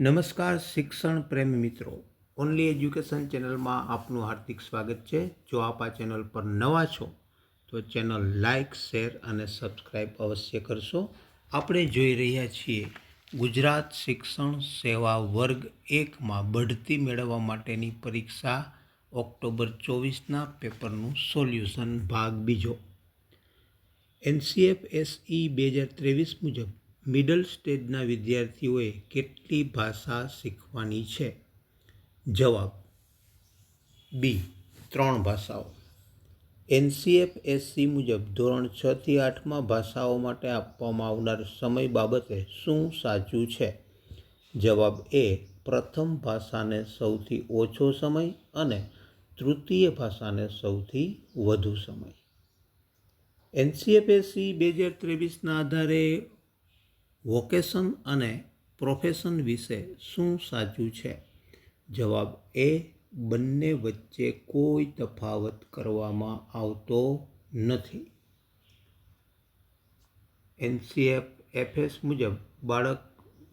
નમસ્કાર શિક્ષણ પ્રેમી મિત્રો. ઓનલી એજ્યુકેશન ચેનલમાં આપનું હાર્દિક સ્વાગત છે. જો આપ આ ચેનલ પર નવા છો, તો ચેનલ લાઇક શેર અને સબસ્ક્રાઈબ અવશ્ય કરશો. આપણે જોઈ રહ્યા છીએ, ગુજરાત શિક્ષણ સેવા વર્ગ એકમાં બઢતી મેળવવા માટેની પરીક્ષા ઓક્ટોબર ચોવીસના પેપરનું સોલ્યુશન. ભાગ બીજો. એનસીએફ એસઈ બે હજાર ત્રેવીસ મુજબ મિડલ સ્ટેજના વિદ્યાર્થીઓએ કેટલી ભાષા શીખવાની છે? જવાબ. બી. ત્રણ ભાષાઓ. એનસીએફ, એસસી મુજબ ધોરણ છથી આઠમાં ભાષાઓ માટે આપવામાં આવનાર સમય બાબતે શું સાચું છે? જવાબ એ. પ્રથમ ભાષાને સૌથી ઓછો સમય અને તૃતીય ભાષાને સૌથી વધુ સમય. એનસીએફએસસી બે હજાર ત્રેવીસના આધારે વોકેશન અને પ્રોફેશન વિશે શું સાચું છે? જવાબ એ, બંને વચ્ચે કોઈ તફાવત કરવામાં આવતો નથી. એનસીએફ એફએસ મુજબ બાળક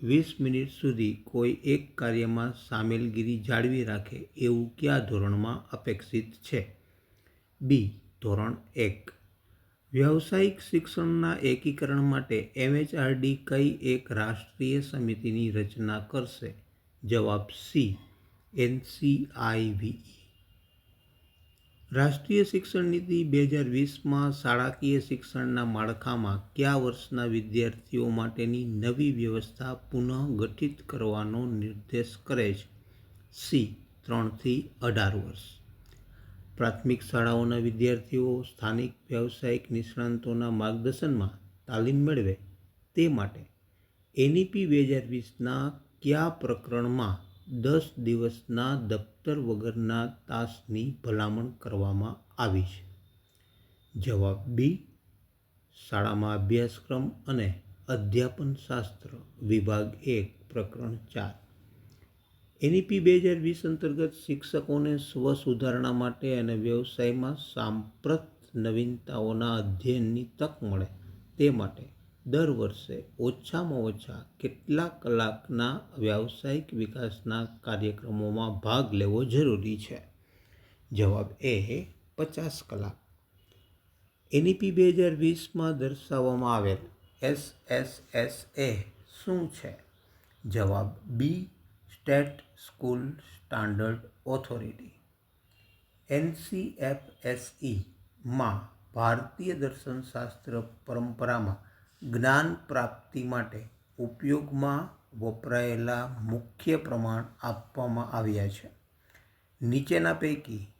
વીસ મિનિટ સુધી કોઈ એક કાર્યમાં સામેલગીરી જાળવી રાખે એવું કયા ધોરણમાં અપેક્ષિત છે? બી, ધોરણ એક. વ્યાવસાયિક શિક્ષણના એકીકરણ માટે એમએચઆરડી કઈ એક રાષ્ટ્રીય સમિતિની રચના કરશે? જવાબ સી, એનસીઆઈવીઈ. રાષ્ટ્રીય શિક્ષણ નીતિ બે હજાર વીસમાં શાળાકીય શિક્ષણના માળખામાં કયા વર્ષના વિદ્યાર્થીઓ માટેની નવી વ્યવસ્થા પુનઃગઠિત કરવાનો નિર્દેશ કરે છે? સી, ત્રણથી અઢાર વર્ષ. પ્રાથમિક શાળાઓના વિદ્યાર્થીઓ સ્થાનિક વ્યવસાયિક નિષ્ણાંતોના માર્ગદર્શનમાં તાલીમ મેળવે તે માટે એનઈપી બે હજાર વીસના કયા પ્રકરણમાં દસ દિવસના દફતર વગરના તાસની ભલામણ કરવામાં આવી છે? જવાબ બી, શાળામાં અભ્યાસક્રમ અને અધ્યાપન શાસ્ત્ર વિભાગ એક, પ્રકરણ ચાર. એનઈપી બે હજાર વીસ અંતર્ગત શિક્ષકોને સ્વ સુધારણા માટે અને વ્યવસાયમાં સાંપ્રત નવીનતાઓના અધ્યયનની તક મળે તે માટે દર વર્ષે ઓછામાં ઓછા કેટલા કલાકના વ્યાવસાયિક વિકાસના કાર્યક્રમોમાં ભાગ લેવો જરૂરી છે. જવાબ એ પચાસ કલાક. એનઈપી બે હજાર વીસમાં દર્શાવવામાં આવેલ એસ એસ એસ એ શું છે? જવાબ B state school standard authority એનસીએફએસઈમાં ભારતીય દર્શનશાસ્ત્ર પરંપરામાં જ્ઞાન પ્રાપ્તિ માટે ઉપયોગમાં વપરાયેલા મુખ્ય પ્રમાણ આપવામાં આવ્યા છે. નીચેના પૈકી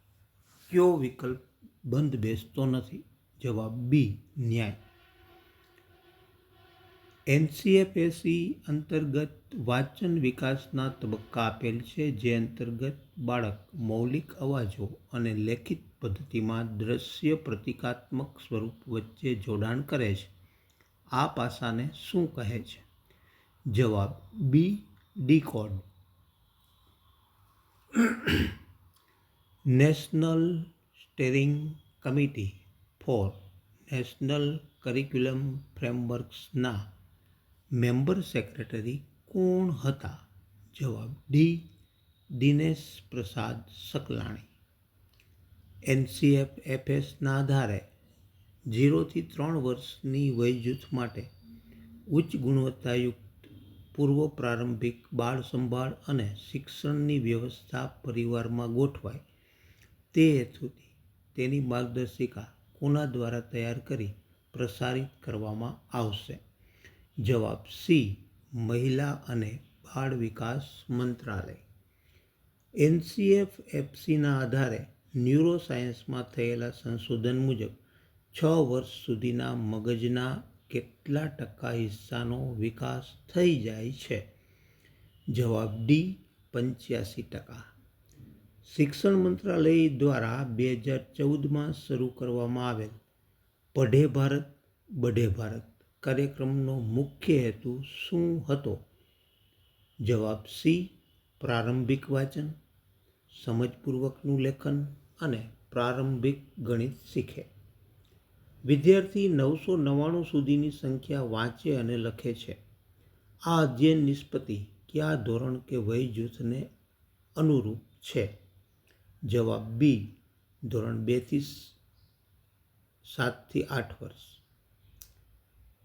કયો વિકલ્પ બંધ બેસતો નથી? જવાબ બી ન્યાય. એનસીએફએસી અંતર્ગત વાંચન વિકાસના તબક્કા આપેલ છે, જે અંતર્ગત બાળક મૌલિક અવાજો અને લેખિત પદ્ધતિમાં દ્રશ્ય પ્રતિકાત્મક સ્વરૂપ વચ્ચે જોડાણ કરે છે. આ પાસાને શું કહે છે? જવાબ B decode national steering committee for national curriculum ફ્રેમવર્ક્સના member secretary કોણ હતા? જવાબ ડી દિનેશ પ્રસાદ સકલાણી. એનસીએફ એફએસના આધારે ઝીરોથી ત્રણ વર્ષની વય જૂથ માટે ઉચ્ચ ગુણવત્તાયુક્ત પૂર્વ પ્રારંભિક બાળ સંભાળ અને શિક્ષણની વ્યવસ્થા પરિવારમાં ગોઠવાય તે હેતુથી તેની માર્ગદર્શિકા કોના દ્વારા તૈયાર કરી પ્રસારિત કરવામાં આવશે? જવાબ સી, મહિલા અને બાળ વિકાસ મંત્રાલય. એનસીએફ, એફસીના આધારે ન્યુરોસાયન્સમાં થયેલા સંશોધન મુજબ છ વર્ષ સુધીના મગજના કેટલા ટકા હિસ્સાનો વિકાસ થઈ જાય છે? જવાબ ડી, પંચ્યાસી ટકા. શિક્ષણ મંત્રાલય દ્વારા બે હજાર ચૌદમાં શરૂ કરવામાં આવેલ પઢે ભારત, બઢે ભારત કાર્યક્રમનો મુખ્ય હેતુ શું હતો? જવાબ સી, પ્રારંભિક વાંચન, સમજપૂર્વકનું લેખન અને પ્રારંભિક ગણિત શીખે. વિદ્યાર્થી નવસો નવ્વાણું સુધીની સંખ્યા વાંચે અને લખે છે. આ અધ્યયન નિષ્પત્તિ કયા ધોરણ કે વય જૂથને અનુરૂપ છે? જવાબ બી, ધોરણ બેથી સાતથી આઠ વર્ષ.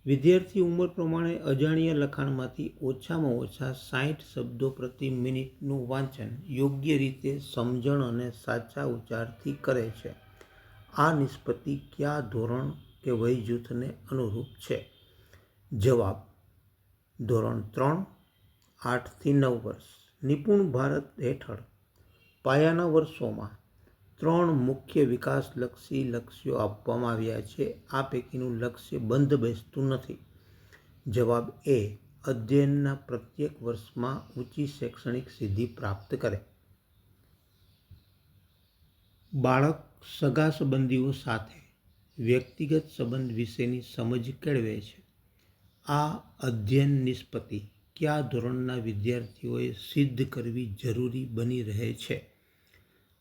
વિદ્યાર્થી ઉંમર પ્રમાણે અજાણ્યા લખાણમાંથી ઓછામાં ઓછા સાઠ શબ્દો પ્રતિ મિનિટનું વાંચન યોગ્ય રીતે સમજણ અને સાચા ઉચ્ચારથી કરે છે. આ નિષ્પત્તિ કયા ધોરણ કે વય જૂથને અનુરૂપ છે? જવાબ, ધોરણ ત્રણ, આઠથી નવ વર્ષ, નિપુણ ભારત હેઠળ, પાયાના વર્ષોમાં ત્રણ મુખ્ય વિકાસલક્ષી લક્ષ્યો આપવામાં આવ્યા છે. આ પૈકીનું લક્ષ્ય બંધ બેસતું નથી. જવાબ એ, અધ્યયનના પ્રત્યેક વર્ષમાં ઊંચી શૈક્ષણિક સિદ્ધિ પ્રાપ્ત કરે. બાળક સગા સંબંધીઓ સાથે વ્યક્તિગત સંબંધ વિશેની સમજ કેળવે છે. આ અધ્યયન નિષ્પત્તિ કયા ધોરણના વિદ્યાર્થીઓએ સિદ્ધ કરવી જરૂરી બની રહે છે?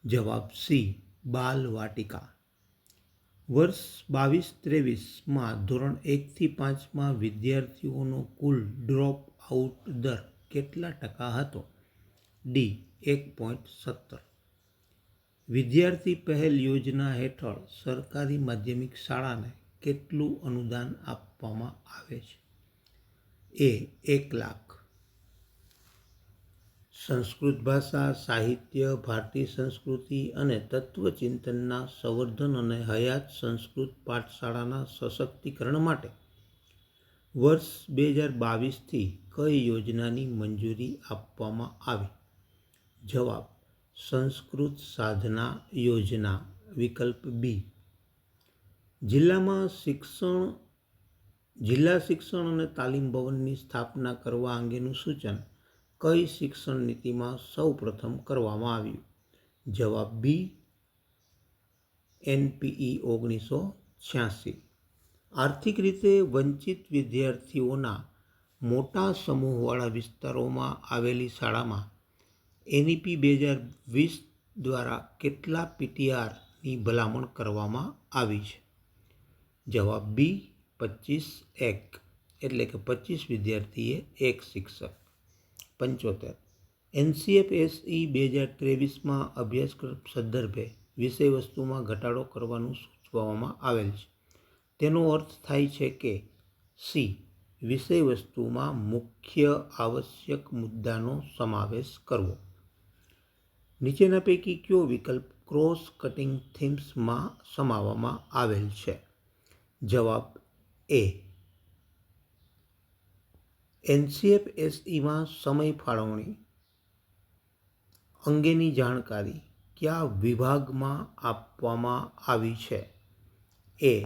જવાબ સી બાલ વાટિકા વર્ષ બાવીસ ત્રેવીસમાં ધોરણ એકથી પાંચમાં વિદ્યાર્થીઓનો કુલ ડ્રોપ આઉટ દર કેટલા ટકા હતો? ડી એક પોઈન્ટ સત્તર. વિદ્યાર્થી પહેલ યોજના હેઠળ સરકારી માધ્યમિક શાળાને કેટલું અનુદાન આપવામાં આવે છે? એ એક લાખ. સંસ્કૃત ભાષા, સાહિત્ય, ભારતીય સંસ્કૃતિ અને તત્વચિંતનના સંવર્ધન અને હયાત સંસ્કૃત પાઠશાળાના સશક્તિકરણ માટે વર્ષ બે હજાર બાવીસથી કઈ યોજનાની મંજૂરી આપવામાં આવી? જવાબ, સંસ્કૃત સાધના યોજના, વિકલ્પ બી. જિલ્લામાં શિક્ષણ, જિલ્લા શિક્ષણ અને તાલીમ ભવનની સ્થાપના કરવા અંગેનું સૂચન કઈ શિક્ષણ નીતિમાં સૌપ્રથમ કરવામાં આવ્યું? જવાબ બી, એનપીઈ ઓગણીસો છ્યાસી. આર્થિક રીતે વંચિત વિદ્યાર્થીઓના મોટા સમૂહવાળા વિસ્તારોમાં આવેલી શાળામાં એનઈપી બે હજાર વીસ દ્વારા કેટલા પીટીઆરની ભલામણ કરવામાં આવી છે? જવાબ બી, પચીસ એક. એટલે કે પચીસ વિદ્યાર્થીએ એક શિક્ષક. પંચોતેર. એનસીએફ એસઈ બે હજાર ત્રેવીસમાં અભ્યાસક્રમ સંદર્ભે વિષય વસ્તુમાં ઘટાડો કરવાનું સૂચવવામાં આવેલ છે. તેનો અર્થ થાય છે કે સી. વિષય વસ્તુમાં મુખ્ય આવશ્યક મુદ્દાનો સમાવેશ કરવો. નીચેના પૈકી કયો વિકલ્પ ક્રોસ કટિંગ થીમ્સમાં સમાવવામાં આવેલ છે? જવાબ એ. એનસીએફ એસઈમાં સમય ફાળવણી અંગેની જાણકારી કયા વિભાગમાં આપવામાં આવી છે? એ.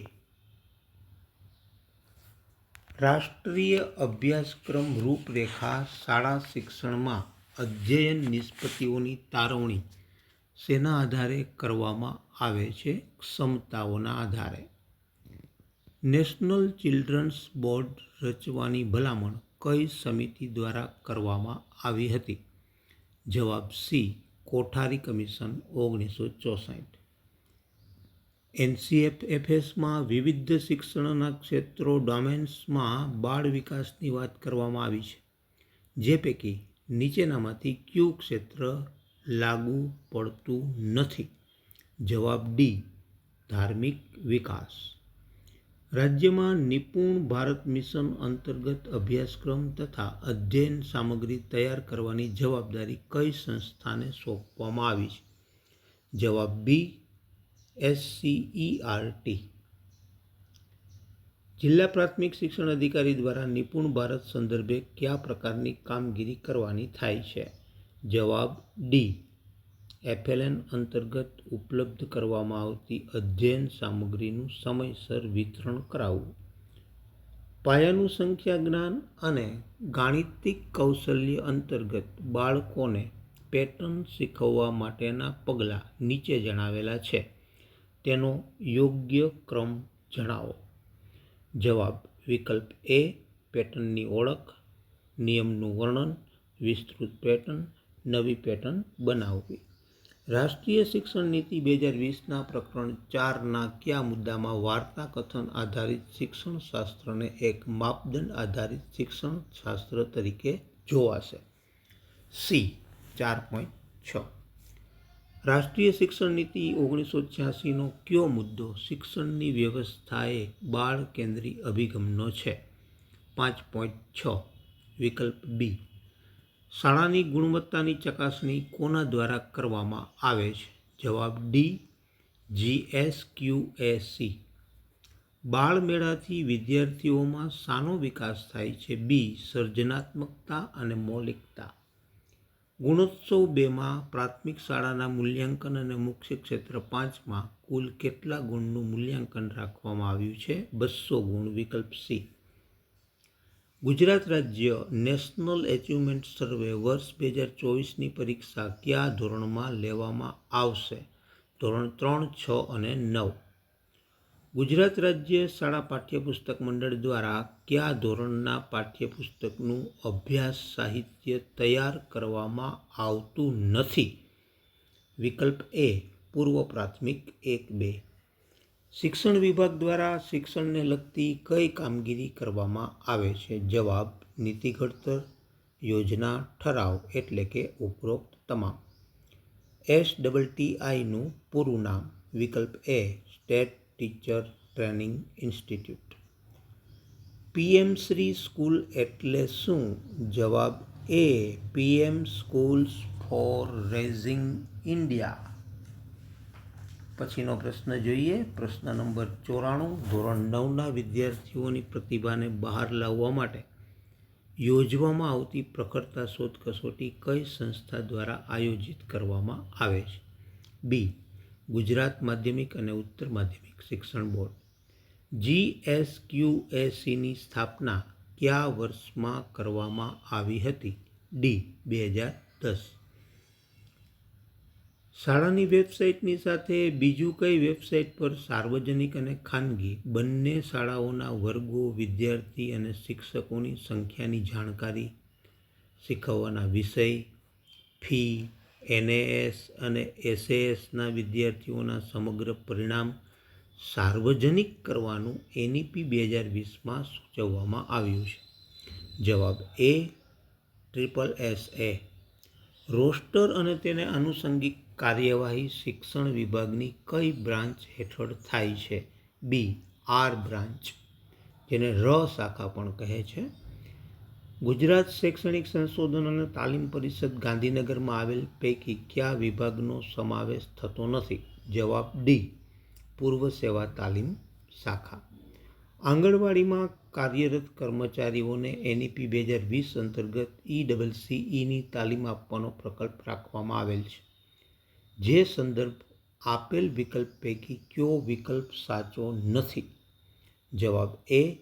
રાષ્ટ્રીય અભ્યાસક્રમ રૂપરેખા શાળા શિક્ષણમાં અધ્યયન નિષ્પત્તિઓની તારવણી શેના આધારે કરવામાં આવે છે? ક્ષમતાઓના આધારે. નેશનલ ચિલ્ડ્રન્સ બોર્ડ રચવાની ભલામણ કઈ સમિતિ દ્વારા કરવામાં આવી હતી? જવાબ સી, કોઠારી કમિશન ઓગણીસો ચોસઠ. એનસીએફએફએસમાં વિવિધ શિક્ષણના ક્ષેત્રો ડોમેન્સમાં બાળ વિકાસની વાત કરવામાં આવી છે, જે પૈકી નીચેનામાંથી કયું ક્ષેત્ર લાગુ પડતું નથી. જવાબ ડી, ધાર્મિક વિકાસ. રાજ્યમાં નિપુણ ભારત મિશન અંતર્ગત અભ્યાસક્રમ તથા અધ્યયન સામગ્રી તૈયાર કરવાની જવાબદારી કઈ સંસ્થાને સોંપવામાં આવી છે? જવાબ બી એસસીઈઆરટી જિલ્લા પ્રાથમિક શિક્ષણ અધિકારી દ્વારા નિપુણ ભારત સંદર્ભે કયા પ્રકારની કામગીરી કરવાની થાય છે? જવાબ ડી એફએલએન અંતર્ગત ઉપલબ્ધ કરવામાં આવતી અધ્યયન સામગ્રીનું સમયસર વિતરણ કરાવવું પાયાનું સંખ્યા જ્ઞાન અને ગાણિતિક કૌશલ્ય અંતર્ગત બાળકોને પેટર્ન શીખવવા માટેના પગલાં નીચે જણાવેલા છે. તેનો યોગ્ય ક્રમ જણાવો. જવાબ, વિકલ્પ એ, પેટર્નની ઓળખ, નિયમનું વર્ણન, વિસ્તૃત પેટર્ન, નવી પેટર્ન બનાવવી. રાષ્ટ્રીય શિક્ષણ નીતિ બે હજાર વીસના પ્રકરણ ચારના કયા મુદ્દામાં વાર્તા કથન આધારિત શિક્ષણ શાસ્ત્રને એક માપદંડ આધારિત શિક્ષણ શાસ્ત્ર તરીકે જોવાશે? સી, ચાર પોઈન્ટ છ. રાષ્ટ્રીય શિક્ષણ નીતિ ઓગણીસો છ્યાસીનો કયો મુદ્દો શિક્ષણની વ્યવસ્થાએ બાળ કેન્દ્રી અભિગમનો છે? પાંચ પોઈન્ટ છ. વિકલ્પ બી શાળાની ગુણવત્તાની ચકાસણી કોના દ્વારા કરવામાં આવે છે? જવાબ ડી જીએસક્યુએસી બાળમેળાથી વિદ્યાર્થીઓમાં શાનો વિકાસ થાય છે? બી સર્જનાત્મકતા અને મૌલિકતા. ગુણોત્સવ બેમાં પ્રાથમિક શાળાના મૂલ્યાંકન અને મુખ્ય ક્ષેત્ર પાંચમાં કુલ કેટલા ગુણનું મૂલ્યાંકન રાખવામાં આવ્યું છે? બસો ગુણ. વિકલ્પ સી ગુજરાત રાજ્ય નેશનલ એચિવમેન્ટ સર્વે વર્ષ બે હજાર ચોવીસની પરીક્ષા કયા ધોરણમાં લેવામાં આવશે? ધોરણ ત્રણ, છ અને નવ. ગુજરાત રાજ્ય શાળા પાઠ્યપુસ્તક મંડળ દ્વારા કયા ધોરણના પાઠ્યપુસ્તકનું અભ્યાસ સાહિત્ય તૈયાર કરવામાં આવતું નથી? વિકલ્પ એ, પૂર્વ પ્રાથમિક એક બે. શિક્ષણ વિભાગ દ્વારા શિક્ષણને લગતી કઈ કામગીરી કરવામાં આવે છે? જવાબ, નીતિ ઘડતર, યોજના, ઠરાવ એટલે કે ઉપરોક્ત તમામ. એસ ડબલ ટી પૂરું નામ, વિકલ્પ A, state teacher training institute. PM Shri school એટલે શું? જવાબ A, PM schools for rising India. પછીનો પ્રશ્ન જોઈએ. પ્રશ્ન નંબર ચોરાણું, ધોરણ નવના વિદ્યાર્થીઓની પ્રતિભાને બહાર લાવવા માટે યોજવામાં આવતી પ્રખરતા શોધ કસોટી કઈ સંસ્થા દ્વારા આયોજિત કરવામાં આવે છે? બી, ગુજરાત માધ્યમિક અને ઉત્તર માધ્યમિક શિક્ષણ બોર્ડ. જીએસક્યુએસીની સ્થાપના કયા વર્ષમાં કરવામાં આવી હતી? ડી, બે હજાર દસ. શાળાની વેબસાઇટની સાથે બીજું કઈ વેબસાઇટ પર સાર્વજનિક અને ખાનગી બંને શાળાઓના વર્ગો, વિદ્યાર્થી અને શિક્ષકોની સંખ્યાની જાણકારી, શીખવવાના વિષય, ફી, એનએએસ અને એસએએસના વિદ્યાર્થીઓના સમગ્ર પરિણામ સાર્વજનિક કરવાનું એનઈપી બે હજાર વીસમાં સૂચવવામાં આવ્યું છે. જવાબ A triple S A roster અને તેને આનુષંગિક કાર્યવાહી શિક્ષણ વિભાગની કઈ બ્રાન્ચ હેઠળ થાય છે? બી, આર બ્રાન્ચ, જેને ર શાખા પણ કહે છે. ગુજરાત શૈક્ષણિક સંશોધન અને તાલીમ પરિષદ ગાંધીનગરમાં આવેલ પૈકી કયા વિભાગનો સમાવેશ થતો નથી? જવાબ ડી, પૂર્વ સેવા તાલીમ શાખા. આંગણવાડીમાં કાર્યરત કર્મચારીઓને એનઈપી બે હજાર વીસ અંતર્ગત ઈ ડબલ સીઈની તાલીમ આપવાનો પ્રકલ્પ રાખવામાં આવેલ છે. જે સંદર્ભ આપેલ વિકલ્પ પૈકી કયો વિકલ્પ સાચો નથી? જવાબ એ,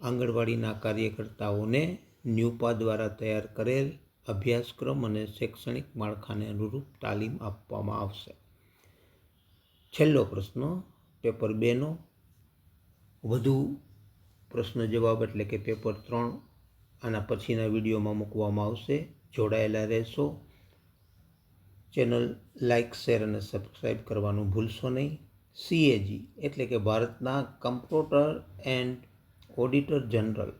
આંગણવાડીના કાર્યકર્તાઓને ન્યૂપા દ્વારા તૈયાર કરેલ અભ્યાસક્રમ અને શૈક્ષણિક માળખાને અનુરૂપ તાલીમ આપવામાં આવશે. છેલ્લો પ્રશ્ન, પેપર બેનો. વધુ પ્રશ્ન જવાબ એટલે કે પેપર ત્રણ આના પછીના વિડીયોમાં મૂકવામાં આવશે. જોડાયેલા રહેશો. ચેનલ લાઇક, શેર અને સબસ્ક્રાઈબ કરવાનું ભૂલશો નહીં. સીએજી એટલે કે ભારતના કમ્પ્યુટર એન્ડ ઓડિટર જનરલ.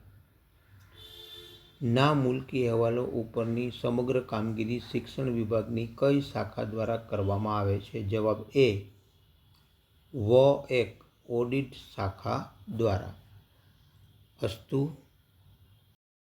ના મુલકી અહેવાલો ઉપરની સમગ્ર કામગીરી શિક્ષણ વિભાગની કઈ શાખા દ્વારા કરવામાં આવે છે? જવાબ એ વ એક ઓડિટ શાખા દ્વારા. અસ્તુ